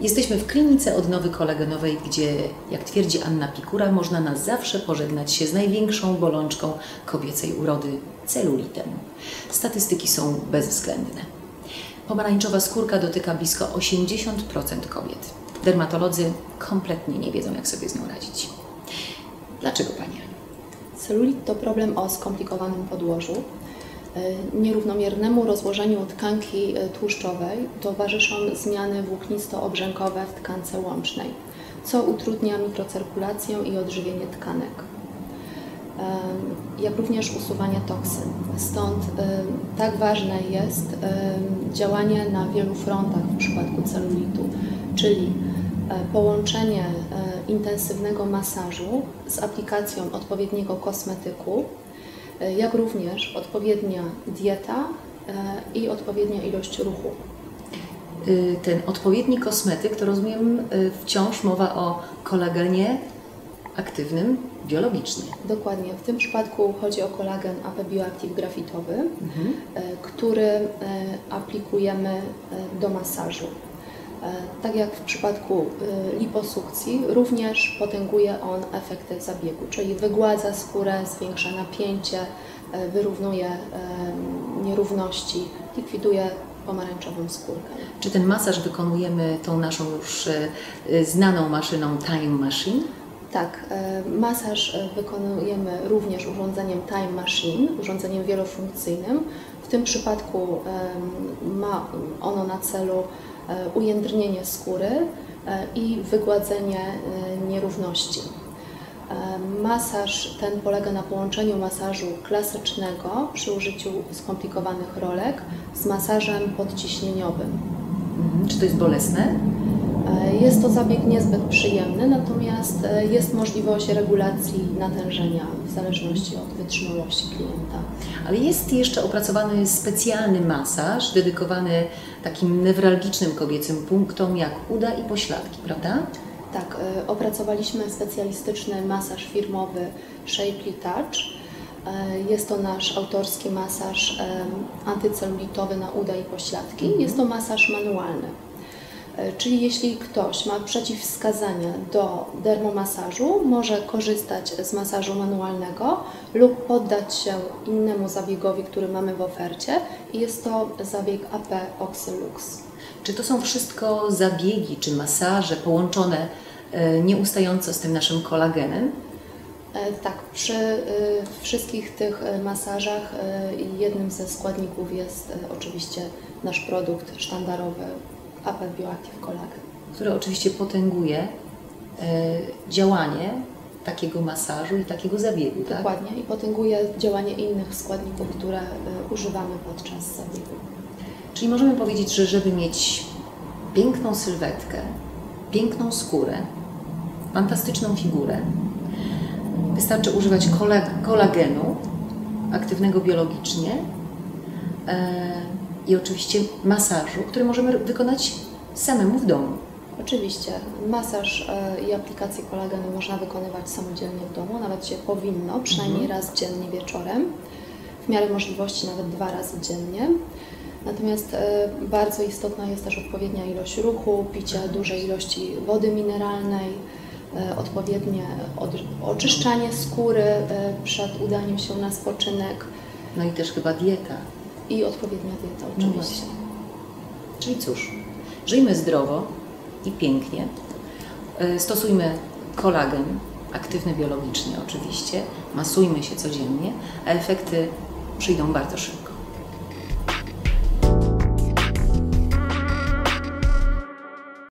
Jesteśmy w klinice odnowy kolagenowej, gdzie, jak twierdzi Anna Pikura, można na zawsze pożegnać się z największą bolączką kobiecej urody celulitem. Statystyki są bezwzględne. Pomarańczowa skórka dotyka blisko 80% kobiet. Dermatolodzy kompletnie nie wiedzą, jak sobie z nią radzić. Dlaczego Pani? Celulit to problem o skomplikowanym podłożu. E, Nierównomiernemu rozłożeniu tkanki e, tłuszczowej towarzyszą zmiany włóknisto-obrzękowe w tkance łącznej, co utrudnia mikrocyrkulację i odżywienie tkanek, E, jak również usuwanie toksyn. Stąd tak ważne jest działanie na wielu frontach w przypadku celulitu, czyli połączenie intensywnego masażu z aplikacją odpowiedniego kosmetyku, jak również odpowiednia dieta e, i odpowiednia ilość ruchu. Y, Ten odpowiedni kosmetyk, to rozumiem y, wciąż mowa o kolagenie aktywnym biologicznie. Dokładnie. W tym przypadku chodzi o kolagen AP Bioactive grafitowy, e, który e, aplikujemy e, do masażu. E, Tak jak w przypadku e, liposukcji, również potęguje on efekty zabiegu, czyli wygładza skórę, zwiększa napięcie, e, wyrównuje nierówności, likwiduje pomarańczową skórkę. Czy ten masaż wykonujemy tą naszą już znaną maszyną Time Machine? Tak, masaż wykonujemy również urządzeniem Time Machine, urządzeniem wielofunkcyjnym. W tym przypadku ma ono na celu ujędrnienie skóry e, i wygładzenie e, nierówności. E, Masaż ten polega na połączeniu masażu klasycznego przy użyciu skomplikowanych rolek z masażem podciśnieniowym. Mhm. Czy to jest bolesne? E, Jest to zabieg niezbyt przyjemny, natomiast e, jest możliwość regulacji natężenia w zależności od wytrzymałości klienta. Ale jest jeszcze opracowany specjalny masaż dedykowany takim newralgicznym kobiecym punktom jak uda i pośladki, prawda? Tak, e, opracowaliśmy specjalistyczny masaż firmowy Shapely Touch. Jest to nasz autorski masaż antycelulitowy na uda i pośladki. Jest to masaż manualny. Czyli jeśli ktoś ma przeciwwskazania do dermomasażu, może korzystać z masażu manualnego lub poddać się innemu zabiegowi, który mamy w ofercie i jest to zabieg AP Oxylux. Czy to są wszystko zabiegi czy masaże połączone e, nieustająco z tym naszym kolagenem? E, Tak, przy e, wszystkich tych masażach jednym ze składników jest oczywiście nasz produkt sztandarowy Apple Bioactive Collagen. które oczywiście potęguje e, działanie takiego masażu i takiego zabiegu, tak? Dokładnie i potęguje działanie innych składników, które e, używamy podczas zabiegu. Czyli możemy powiedzieć, że żeby mieć piękną sylwetkę, piękną skórę, fantastyczną figurę, wystarczy używać kolag- kolagenu aktywnego biologicznie e, i oczywiście masażu, który możemy wykonać samemu w domu. Oczywiście masaż e, i aplikację kolagenu można wykonywać samodzielnie w domu, nawet się powinno, przynajmniej raz dziennie wieczorem, w miarę możliwości nawet dwa razy dziennie. Natomiast e, bardzo istotna jest też odpowiednia ilość ruchu, picie dużej ilości wody mineralnej, e, odpowiednie od, oczyszczanie skóry przed udaniem się na spoczynek No i też chyba dieta. I odpowiednia dieta No oczywiście. właśnie. Czyli cóż, żyjmy zdrowo i pięknie. E, Stosujmy kolagen, aktywny biologicznie oczywiście, masujmy się codziennie, a efekty przyjdą bardzo szybko.